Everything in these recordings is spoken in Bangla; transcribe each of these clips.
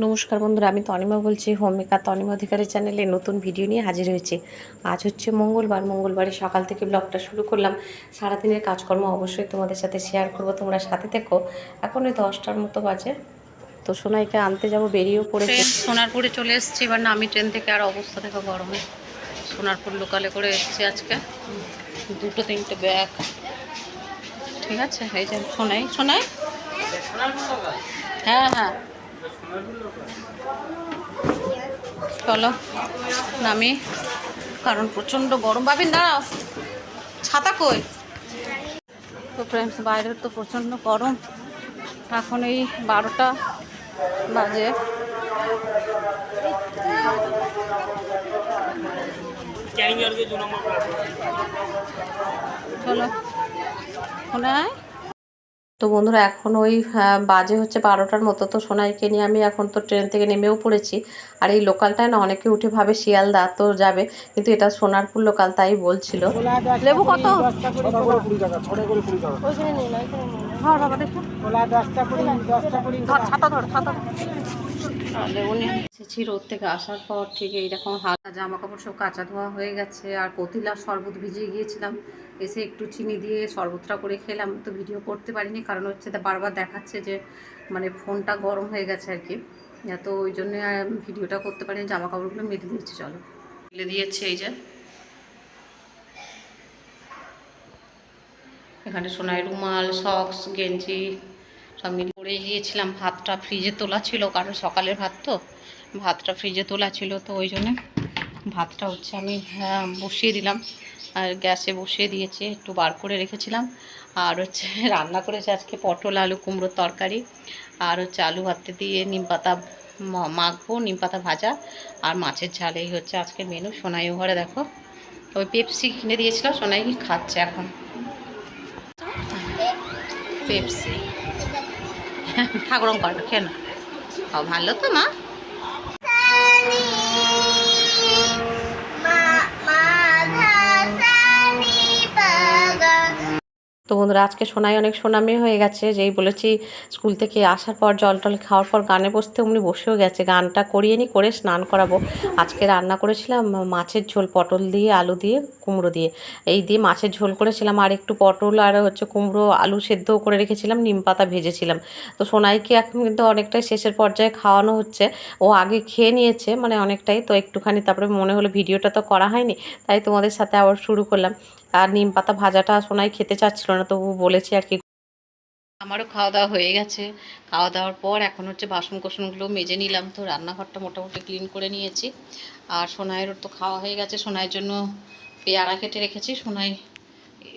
নমস্কার বন্ধুরা, আমি তনিমা বলছি, হোমিকা তনিমা অধিকারী চ্যানেলে নতুন ভিডিও নিয়ে হাজির হয়েছি। আজ হচ্ছে মঙ্গলবার, মঙ্গলবারে সকাল থেকে ব্লগটা শুরু করলাম। সারাদিনের কাজকর্ম অবশ্যই তোমাদের সাথে শেয়ার করব, তোমরা সাথে থেকো। এখন ওই দশটার মতো বাজে। তো সোনাইকে আনতে যাব, বেরিয়েও পড়েছে। সোনারপুরে চলে এসেছি, এবার না, আমি ট্রেন থেকে আর অবস্থা দেখো গরমে। সোনারপুর লোকালে করে এসেছি আজকে। দুটো তিনটে ব্যাগ। ঠিক আছে? এই যে সোনাই সোনাই? হ্যাঁ হ্যাঁ। চলো, নামি। কারণ প্রচণ্ড গরম। পাবেন দাঁড়াও। ছাতা কই? তো ফ্রেন্ডস বাইরের তো প্রচণ্ড গরম। এখন এই বারোটা বাজে। চলো। শোনায় তো বন্ধুরা এখন ওই বাজে হচ্ছে বারোটার মতো। তো সোনাইকে নিয়ে আমি এখন তো ট্রেন থেকে নেমেও পড়েছি। আর এই লোকালটায় না অনেকে উঠে ভাবে শিয়ালদা তো যাবে কিন্তু এটা সোনারপুর লোকাল তাই বলছিল। লেবু কত? এসেছি রোদ থেকে আসার পর ঠিক এইরকম হালকা জামা কাপড় সব কাঁচা ধোয়া হয়ে গেছে আর কতিলার শরবত ভিজিয়ে গিয়েছিলাম। এসে একটু চিনি দিয়ে শরবতটা করে খেলাম। তো ভিডিও করতে পারিনি, কারণ হচ্ছে বারবার দেখাচ্ছে যে মানে ফোনটা গরম হয়ে গেছে আর কি। তো ওই জন্য ভিডিওটা করতে পারিনি জামা কাপড়গুলো মেলে দিয়েছি, চলো। মেলে দিয়েছে এই যে। এখানে সোনাই রুমাল সক্স গেঞ্জি সব মিলে পরে গিয়েছিলাম, ভাতটা ফ্রিজে তোলা ছিল, কারণ সকালের ভাত তো, ভাতটা ফ্রিজে তোলা ছিল, তো ওই জন্য ভাতটা হচ্ছে আমি হ্যাঁ, বসিয়ে দিলাম। আর গ্যাসে বসিয়ে দিয়েছি একটু বার করে রেখেছিলাম। আর হচ্ছে রান্না করেছে আজকে পটল আলু কুমড়োর তরকারি। আর হচ্ছে আলু ভাতে দিয়ে নিম পাতা মাখবো নিম পাতা ভাজা। আর মাছের ঝাল এই হচ্ছে আজকে মেনু সোনাই ঘরে দেখো। ওই পেপসি কিনে দিয়েছিলাম সোনাই খাচ্ছে এখন। পেপসি। ঠাকুরম কেন ভালো তো মা? তো বন্ধুরা, আজকে সোনাই অনেক সোনামি হয়ে গেছে, যেই বলেছি স্কুল থেকে আসার পর, জল টল খাওয়ার পর গানে বসতে অমনি বসেও গেছে। গানটা করিয়ে নি, করে স্নান করাবো। আজকে রান্না করেছিলাম মাছের ঝোল, পটল দিয়ে, আলু দিয়ে, কুমড়ো দিয়ে। এই দিয়ে মাছের ঝোল করেছিলাম, আর একটু পটল আর হচ্ছে কুমড়ো আলু সেদ্ধও করে রেখেছিলাম, নিম পাতা ভেজেছিলাম। তো সোনাইকে এখন কিন্তু অনেকটাই শেষের পর্যায়ে খাওয়ানো হচ্ছে। ও আগে খেয়ে নিয়েছে মানে অনেকটাই, তো একটুখানি, তারপরে মনে হলো ভিডিওটা তো করা হয়নি, তাই তোমাদের সাথে আবার শুরু করলাম। আর নিম পাতা ভাজাটা সোনাই খেতে চাচ্ছিল না, তবু বলেছি আর কি আমারও খাওয়া দাওয়া হয়ে গেছে। খাওয়া দাওয়ার পর এখন হচ্ছে বাসন কোসনগুলো মেজে নিলাম। তো রান্নাঘরটা মোটামুটি ক্লিন করে নিয়েছি। আর সোনাইয়েরও তো খাওয়া হয়ে গেছে। সোনাইয়ের জন্য পেয়ারা কেটে রেখেছি। সোনাই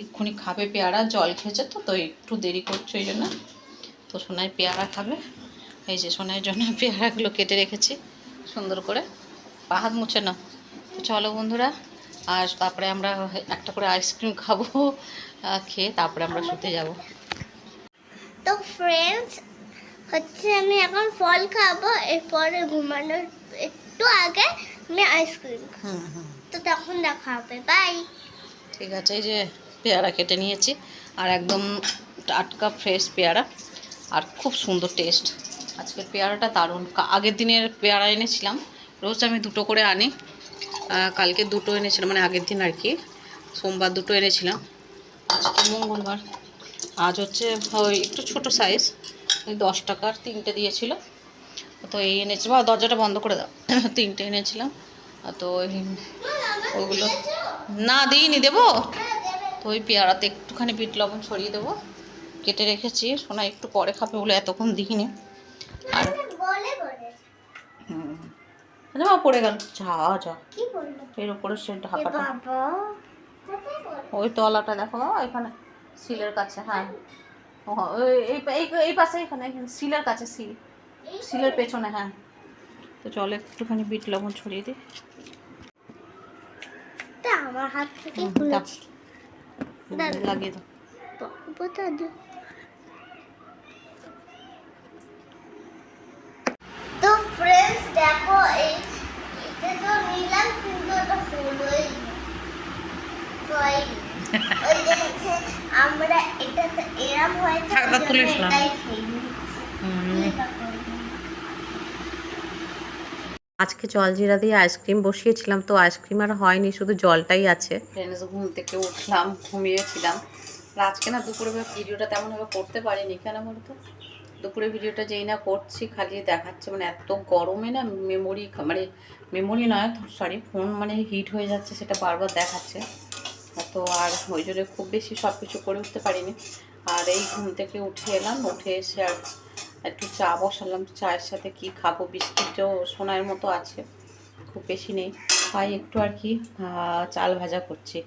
এক্ষুনি খাবে পেয়ারা, জল খেয়েছে তো তো একটু দেরি করছে ওই জন্য। তো সোনাই পেয়ারা খাবে। এই যে সোনাইয়ের জন্য পেয়ারাগুলো কেটে রেখেছি সুন্দর করে। পা হাত মুছে না তো চলো বন্ধুরা আর তারপরে আমরা একটা করে আইসক্রিম খাব খেয়ে তারপরে আমরা শুতে যাব। তো ফ্রেন্ডস হচ্ছে আমি এখন ফল খাব এরপরে ঘুমানোর একটু আগে আমি আইসক্রিম খাব। তো তখন দেখা হবে বাই ঠিক আছে এই যে পেয়ারা কেটে নিয়েছি আর একদম টাটকা ফ্রেশ পেয়ারা আর খুব সুন্দর টেস্ট আজকের পেয়ারাটা দারুণ। আগের দিনের পেয়ারা এনেছিলাম রোজ আমি দুটো করে আনি। কালকে দুটো এনেছিলাম মানে আগের দিন আর কি। সোমবার দুটো এনেছিলাম। মঙ্গলবার। আজ হচ্ছে, ওই একটু ছোট সাইজ ওই দশ টাকার তিনটে দিয়েছিল। তো এই এনেছি, বা দরজাটা বন্ধ করে দাও। তিনটে এনেছিলাম। তো ওই- ওগুলো না, দিইনি, দেবো? তো ওই পেয়ারাতে একটুখানি বিট লবণ ছড়িয়ে দেবো। কেটে রেখেছি। সোনা একটু পরে খাবে বলে এতক্ষণ দিইনি। আর জামা পড়ে গেল। যা যা। এর উপরে সে ঢাকাটা? ওই তলাটা দেখো এখানে সিলের কাছে হ্যাঁ। এই পাশে এখানে সিলের কাছে সিল। সিলের পেছনে হ্যাঁ। তো চলো একটুখানি বিট লবণ ছড়িয়ে দিই। আমার হাত থেকে। লাগিয়ে দাও কোথা দে তো ফ্রেন্ডস দেখো এই এটা তো নিলাম কিন্তু ওটা হলোই না। ওই যে আমরা এটা এরম তুলিস না। আজকে জলজিরা দিয়ে আইসক্রিম বসিয়েছিলাম তো আইসক্রিম আর হয়নি শুধু জলটাই আছে। ফ্রেন্ডস ঘুম থেকে উঠলাম ঘুমিয়েছিলাম। আজকে না দুপুরে ভিডিওটা তেমনভাবে করতে পারিনি কেন বলতো? দুপুরে ভিডিওটা যেই না করছি খালি দেখাচ্ছে মানে এত গরমে না মেমোরি মানে মেমোরি নয় সরি ফোন মানে হিট হয়ে যাচ্ছে সেটা বারবার দেখাচ্ছে। তো আর ওই জন্য খুব বেশি সব কিছু করে উঠতে পারিনি। আর এই ঘুম থেকে উঠে এলাম, উঠে এসে আর একটু চা বসালাম। চায়ের সাথে কি খাব? বিস্কিটও সোনার মতো আছে, খুব বেশি নেই। তাই একটু আর কি চাল ভাজা করছি।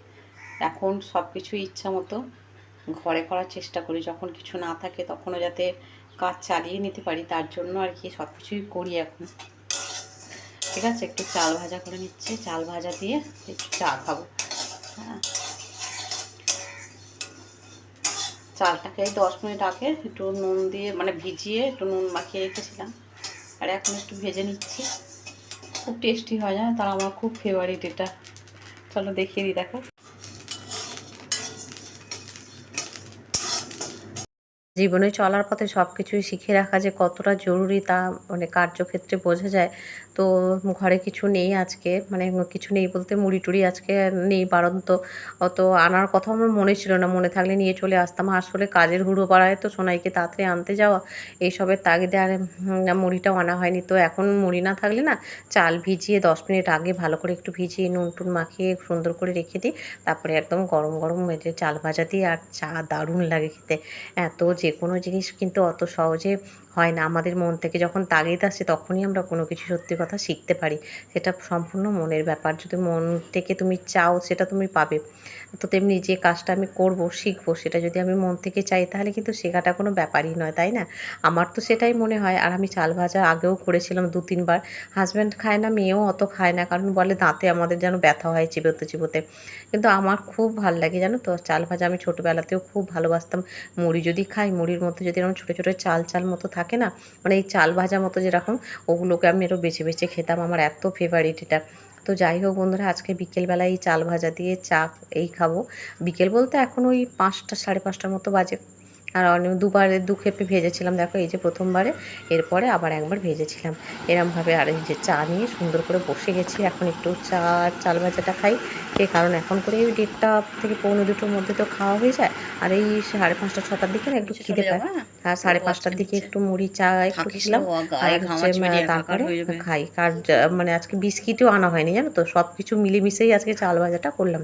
এখন সব কিছু ইচ্ছা মতো ঘরে করার চেষ্টা করি। যখন কিছু না থাকে তখনও যাতে কাজ চালিয়ে নিতে পারি, তার জন্য আর কি সব কিছুই করি এখন। ঠিক আছে, একটু চাল ভাজা করে নিচ্ছে। চাল ভাজা দিয়ে একটু চা খাব। হ্যাঁ। চালটাকে দশ মিনিট আগে একটু নুন দিয়ে মানে ভিজিয়ে একটু নুন মাখিয়ে রেখেছিলাম। আর এখন একটু ভেজে নিচ্ছি। খুব টেস্টি হয় না তার আমার খুব ফেভারিট এটা। চলো দেখিয়ে দিই, দেখো। জীবনে চলার পথে সব কিছুই শিখে রাখা যে কতটা জরুরি তা মানে কার্যক্ষেত্রে বোঝা যায়। তো ঘরে কিছু নেই আজকে মানে কিছু নেই বলতে মুড়ি টুড়ি আজকে নেই বারন্ত। অত আনার কথা আমার মনে ছিল না, মনে থাকলে নিয়ে চলে আসতাম। আসলে কাজের হুড়ো পাড়ায় তো সোনাইকে তাড়াতাড়ি আনতে যাওয়া, এইসবের তাগিদে আর মুড়িটাও আনা হয়নি। তো এখন মুড়ি না থাকলে না চাল ভিজিয়ে দশ মিনিট আগে ভালো করে একটু ভিজিয়ে নুন টুন মাখিয়ে সুন্দর করে রেখে দিই। তারপরে একদম গরম গরম চাল ভাজা দিই আর চা দারুণ লাগে খেতে। এত যে কোনো জিনিস কিন্তু অত সহজে হয় না। আমাদের মন থেকে যখন তাগিদ আসে, তখনই আমরা কোনো কিছু সত্যি কথা শিখতে পারি। সেটা সম্পূর্ণ মনের ব্যাপার। যদি মন থেকে তুমি চাও, সেটা তুমি পাবে। তো তেমনি যে কাজটা আমি করব, শিখব, সেটা যদি আমি মন থেকে চাই, তাহলে কিন্তু শেখাটা কোনো ব্যাপারই নয়, তাই না? আমার তো সেটাই মনে হয়। আর আমি চাল ভাজা আগেও করেছিলাম দু, তিনবার। হাজব্যান্ড খায় না, মেয়েও অত খায় না। কারণ বলে দাঁতে আমাদের যেন ব্যথা হয় চিবোতে চিবোতে। কিন্তু আমার খুব ভালো লাগে, জানো তো? চাল ভাজা আমি ছোটোবেলাতেও খুব ভালোবাসতাম। মুড়ি যদি খাই, মুড়ির মধ্যে যদি এরকম ছোটো ছোটো চাল চাল মতো থাকে না? মানে এই চাল ভাজা মতো যেরকম, ওগুলোকে আমি আরও বেছে বেছে খেতাম। আমার এত ফেভারিট এটা। তো যাই হোক বন্ধুরা, আজকে বিকেলবেলায় এই চাল ভাজা দিয়ে চা এই খাব। বিকেল বলতে এখন ওই পাঁচটা, সাড়ে পাঁচটার মতো বাজে। আর অনেক দুবারে দু খেপে ভেজেছিলাম, দেখো এই যে প্রথমবারে, এরপরে আবার একবার ভেজেছিলাম। এরমভাবে আর এই যে চা নিয়ে সুন্দর করে বসে গেছি। এখন একটু চা, চাল ভাজাটা খাই। এ কারণ এখন করে ওই দেড়টা থেকে পৌনে দুটোর মধ্যে তো খাওয়া হয়ে যায়। আর এই সাড়ে পাঁচটা ছটার দিকে না একটু খিদে পায়। আর সাড়ে পাঁচটার দিকে একটু মুড়ি চা একটু খেলাম। আর হচ্ছে তারপরে খাই। কার মানে আজকে বিস্কিটও আনা হয়নি জানো তো? সব কিছু মিলেমিশেই আজকে চাল ভাজাটা করলাম।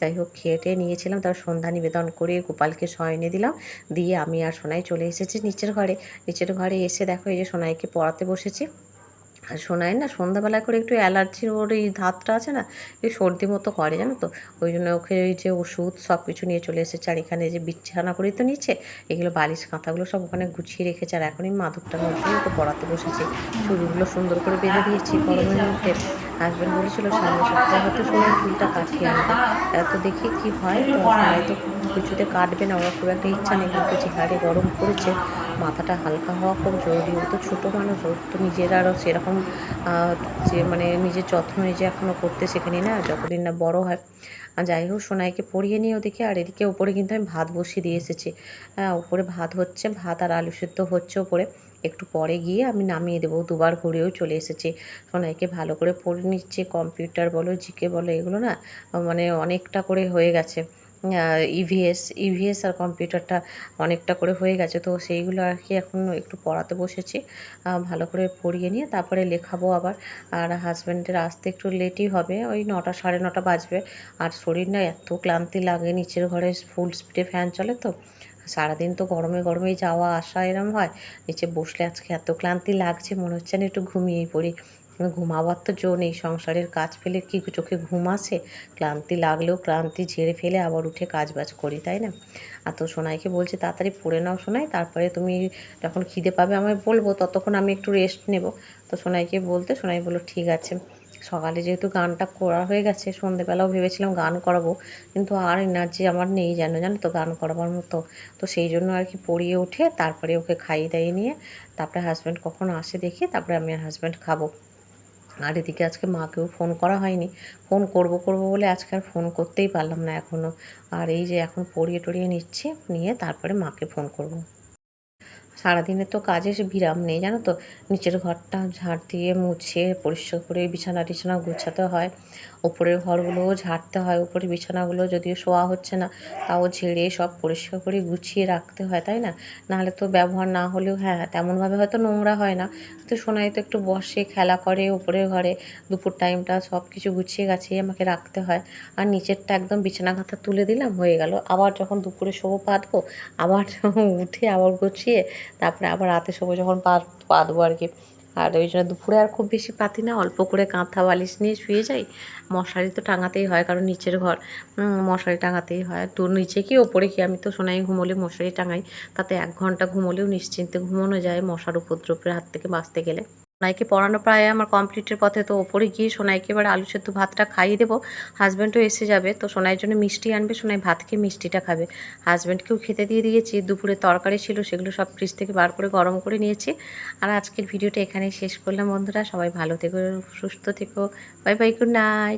যাই হোক খেয়ে নিয়েছিলাম। তারপর সন্ধ্যা নিবেদন করে গোপালকে শয়নে দিলাম। দিয়ে আমি আর সোনাই চলে এসেছি নিচের ঘরে। নিচের ঘরে এসে দেখো এই যে সোনাইকে পড়াতে বসেছি। আর সোনাই না সন্ধ্যাবেলা করে একটু অ্যালার্জির ওর এই ধাতটা আছে না, এই সর্দি মতো করে, জানো তো? ওই জন্য ওকে ওই যে ওষুধ সব কিছু নিয়ে চলে এসেছে, আর এখানে যে বিছানা করেই তো নিচ্ছে, এগুলো বালিশ কাঁথাগুলো সব ওখানে গুছিয়ে রেখেছে, আর এখনই মাদুরটার মধ্যেই ওকে পড়াতে বসেছে। চুলগুলো সুন্দর করে বেঁধে দিয়েছি গরমের মধ্যে। হাজব্যান্ড বলেছিল সামনে সপ্তাহে হয়তো সোনার চুলটা কাটিয়ে আনবে। এত দেখি কি হয়, তো কিছুতে কাটবে না, ওরা খুব একটা ইচ্ছা নেই কিন্তু যে হারে গরম পড়েছে। মাথাটা হালকা হওয়া খুব জরুরি ও তো ছোটো মানুষ, ওর তো নিজের আরও সেরকম যে মানে নিজের যত্ন নিজে এখনও করতে শেখেনি না, যতদিন না বড় হয়। আর যাই হোক, সোনাইকে পড়িয়ে নিয়ে ওদিকে, আর এদিকে উপরে কিন্তু আমি ভাত বসিয়ে দিয়ে এসেছি। হ্যাঁ ওপরে ভাত হচ্ছে, ভাত আর আলু সেদ্ধ হচ্ছে ওপরে। একটু পরে গিয়ে আমি নামিয়ে দেবো, দুবার ঘুরেও চলে এসেছি। সোনাইকে ভালো করে পড়ে নিচ্ছে, কম্পিউটার বলো, জিকে বলো, এগুলো না মানে অনেকটা করে হয়ে গেছে। ইভিএস ইভিএস আর কম্পিউটারটা অনেকটা করে হয়ে গেছে। তো সেইগুলো আর কি এখন একটু পড়াতে বসেছি। ভালো করে পড়িয়ে নিয়ে তারপরে লেখাবো আবার। আর হাজব্যান্ডের আসতে একটু লেটই হবে, ওই নটা, সাড়ে নটা বাজবে। আর শরীর না এত ক্লান্তি লাগে, নিচের ঘরে ফুল স্পিডে ফ্যান চলে তো। সারাদিন তো গরমে গরমেই যাওয়া, আসা এরম হয়। নিচে বসলে আজকে এত ক্লান্তি লাগছে, মনে হচ্ছে না একটু ঘুমিয়েই পড়ি। ঘুমাবার তো জো নেই। সংসারের কাজ ফেলে কি চোখে ঘুম আসে? ক্লান্তি লাগলেও ক্লান্তি ঝেড়ে ফেলে আবার উঠে কাজ বাজ করি, তাই না? আর তো সোনাইকে বলছি, তাড়াতাড়ি পড়ে নাও সোনাই, তারপরে তুমি যখন খিদে পাবে আমায় বলব, ততক্ষণ আমি একটু রেস্ট নেব। তো সোনাইকে বলতে, সোনাই বলল, ঠিক আছে। সকালে যেহেতু গানটা করা হয়ে গেছে, সন্ধেবেলাও ভেবেছিলাম গান করাবো, কিন্তু আর এনার্জি আমার নেই যেন, জানো তো, গান করাবার মতো। তো সেই জন্য আর কি পড়িয়ে উঠে তারপরে ওকে খাইয়ে দাইয়ে নিয়ে, তারপরে হাজব্যান্ড কখন আসে দেখি, তারপরে আমি আর হাজব্যান্ড খাব। আর এদিকে আজকে মাকেও ফোন করা হয়নি। ফোন করব করব বলে আজকে আর ফোন করতেই পারলাম না এখনও আর এই যে এখন পড়িয়ে টড়িয়ে নিচ্ছি, নিয়ে তারপরে মাকে ফোন করব। সারাদিনে তো কাজে বিরাম নেই, জানো তো? নিচের ঘরটা ঝাড় দিয়ে মুছে, পরিষ্কার করে বিছানা টিছানা গুছাতে হয়। ওপরের ঘরগুলোও ঝাড়তে হয় উপরে বিছানাগুলো যদিও শোয়া হচ্ছে না, তাও ঝেড়ে সব পরিষ্কার করে গুছিয়ে রাখতে হয়, তাই না? নাহলে তো ব্যবহার না হলেও হ্যাঁ তেমনভাবে হয়তো নোংরা হয় না। তো সোনাই তো একটু বসে, খেলা করে উপরের ঘরে, দুপুর টাইমটা সব কিছু গুছিয়ে গাছিয়ে আমাকে রাখতে হয়। আর নিচেরটা একদম বিছানা কাঁথা তুলে দিলাম, হয়ে গেল। আবার যখন দুপুরে শোবো পাতবো, আবার উঠে আবার গুছিয়ে তারপরে আবার রাতে সময় যখন পা পা দেবো আর কি। আর ওই জন্য দুপুরে আর খুব বেশি পাতি না, অল্প করে কাঁথা বালিশ নিয়ে শুয়ে যাই। মশারি তো টাঙাতেই হয়, কারণ নিচের ঘর। মশারি টাঙাতেই হয়। তো নিচে কি, ওপরে কি? আমি তো সোনাই ঘুমোলে মশারি টাঙাই। তাতে এক ঘণ্টা ঘুমোলেও নিশ্চিন্তে ঘুমোনো যায় মশার উপদ্রবের হাত থেকে বাঁচতে গেলে। সোনাইকে পড়ানো প্রায় আমার কমপ্লিটের পথে তো ওপরে গিয়ে সোনাইকে এবার আলু সেদ্ধ ভাতটা খাইয়ে দেবো। হাজব্যান্ডও এসে যাবে, তো সোনাইয়ের জন্য মিষ্টি আনবে, সোনাই ভাত খেয়ে মিষ্টিটা খাবে। হাজব্যান্ডকেও খেতে দিয়ে দিয়েছি, দুপুরে তরকারি ছিল সেগুলো সব ফ্রিজ থেকে বার করে গরম করে নিয়েছি। আর আজকের ভিডিওটা এখানেই শেষ করলাম বন্ধুরা, সবাই ভালো থেকো, সুস্থ থেকো বাই বাই গুড নাইট